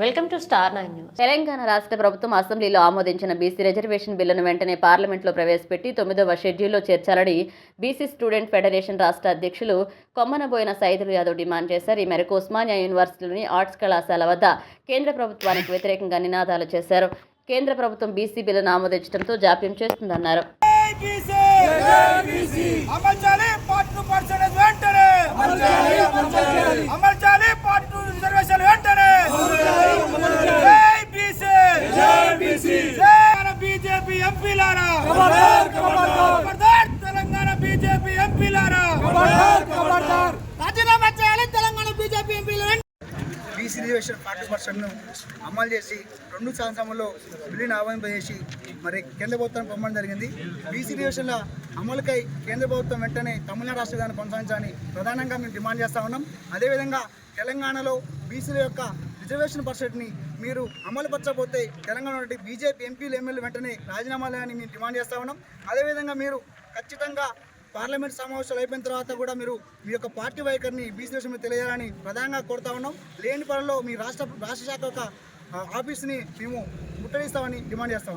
Welcome to star nine news. Telangana రాష్ట్ర ప్రభుత్వం అసెంబ్లీలో ఆమోదించిన బీసీ రిజర్వేషన్ బిల్లును వెంటనే పార్లమెంట్లో ప్రవేశపెట్టి తొమ్మిదవ షెడ్యూల్లో చేర్చాలని బీసీ స్టూడెంట్ ఫెడరేషన్ రాష్ట్ర అధ్యక్షులు కొమ్మనబోయిన సైదులు యాదవ్ డిమాండ్ చేశారు. ఈ మేరకు ఉస్మానియా యూనివర్సిటీలోని ఆర్ట్స్ కళాశాల వద్ద కేంద్ర ప్రభుత్వానికి వ్యతిరేకంగా నినాదాలు చేశారు. కేంద్ర ప్రభుత్వం బీసీ బిల్లును ఆమోదించడంతో జాప్యం చేస్తుందన్నారు అమర్చాలి పార్ట్ టూ పర్సెంటేజ్ వెంటనే అమర్చాలి పార్ట్ టూ రిజర్వేషన్ వెంటనే జై బీసీ జై బీసీ తెలంగాణ బీజేపీ ఎంపీలారా తెలంగాణ బీజేపీ ఎంపీలారా? రాజీనామా చేయాలి తెలంగాణ బీజేపీ ఎంపీలు. బీసీ రిజర్వేషన్ ఫార్టీ పర్సెంట్ను అమలు చేసి రెండు సంవత్సరంలో బిల్లును ఆహ్వానింపజేసి మరి కేంద్ర ప్రభుత్వం పంపడం జరిగింది. బీసీ రిజర్వేషన్ల అమలుకై కేంద్ర ప్రభుత్వం వెంటనే తమిళనాడు రాష్ట్ర విధానం కొనసాగించాలని ప్రధానంగా మేము డిమాండ్ చేస్తా ఉన్నాం. అదేవిధంగా తెలంగాణలో బీసీల యొక్క రిజర్వేషన్ పర్సెంట్ని మీరు అమలుపరచకపోతే తెలంగాణ నుండి బీజేపీ ఎంపీలు ఎమ్మెల్యే వెంటనే రాజీనామాలు అని మేము డిమాండ్ చేస్తా ఉన్నాం. అదేవిధంగా మీరు ఖచ్చితంగా పార్లమెంట్ సమావేశాలు అయిపోయిన తర్వాత కూడా మీరు మీ యొక్క పార్టీ వైఖరిని బీసీ తెలియాలని ప్రధానంగా కోరుతా ఉన్నాం. లేని పనుల్లో మీ రాష్ట్ర రాష్ట్ర శాఖ యొక్క ఆఫీస్ని మేము ముట్టడిస్తామని డిమాండ్ చేస్తా ఉన్నాం.